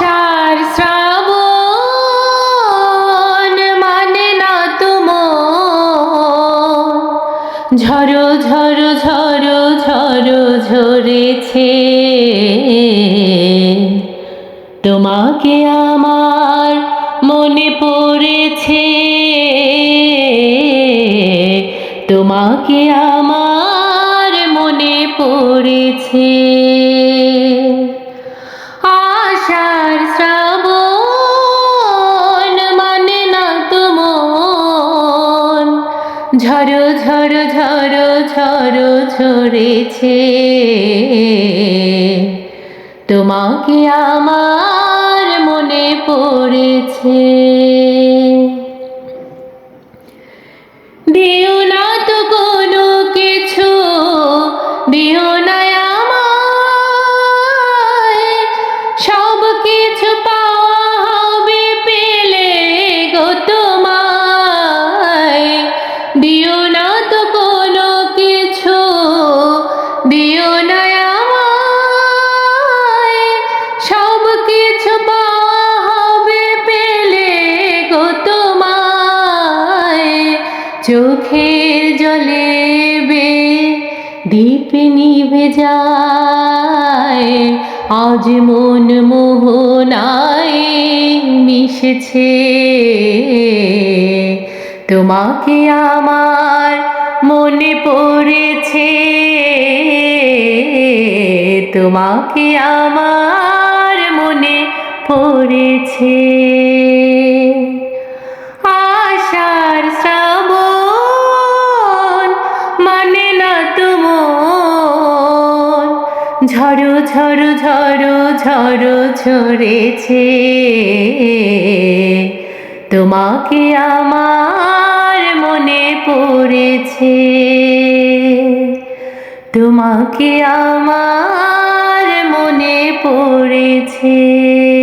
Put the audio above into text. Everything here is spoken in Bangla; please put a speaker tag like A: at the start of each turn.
A: আষাঢ় শ্রাবণ মানে না তুম ঝড়ো ঝড়ো ঝড়ো ঝড়ো ঝরেছে। তোমাকে আমার মনে পড়েছে। তোমাকে আমার মনে পড়েছে। ঝড়ো ঝর ঝর ঝড়ো ঝরেছে। তোমাকে আমার মনে পড়েছে। দিও চোখের জলে বে দীপ নিভে যায়। আজ মন মোহনায় মিশেছে। তোমাকে আমার মনে পড়েছে। তোমাকে আমার মনে পড়েছে। ঝড়ো ঝড়ো ঝড়ো ঝড়ো ঝরেছে। তোমাকে আমার মনে পড়েছে। তোমাকে আমার মনে পড়েছে।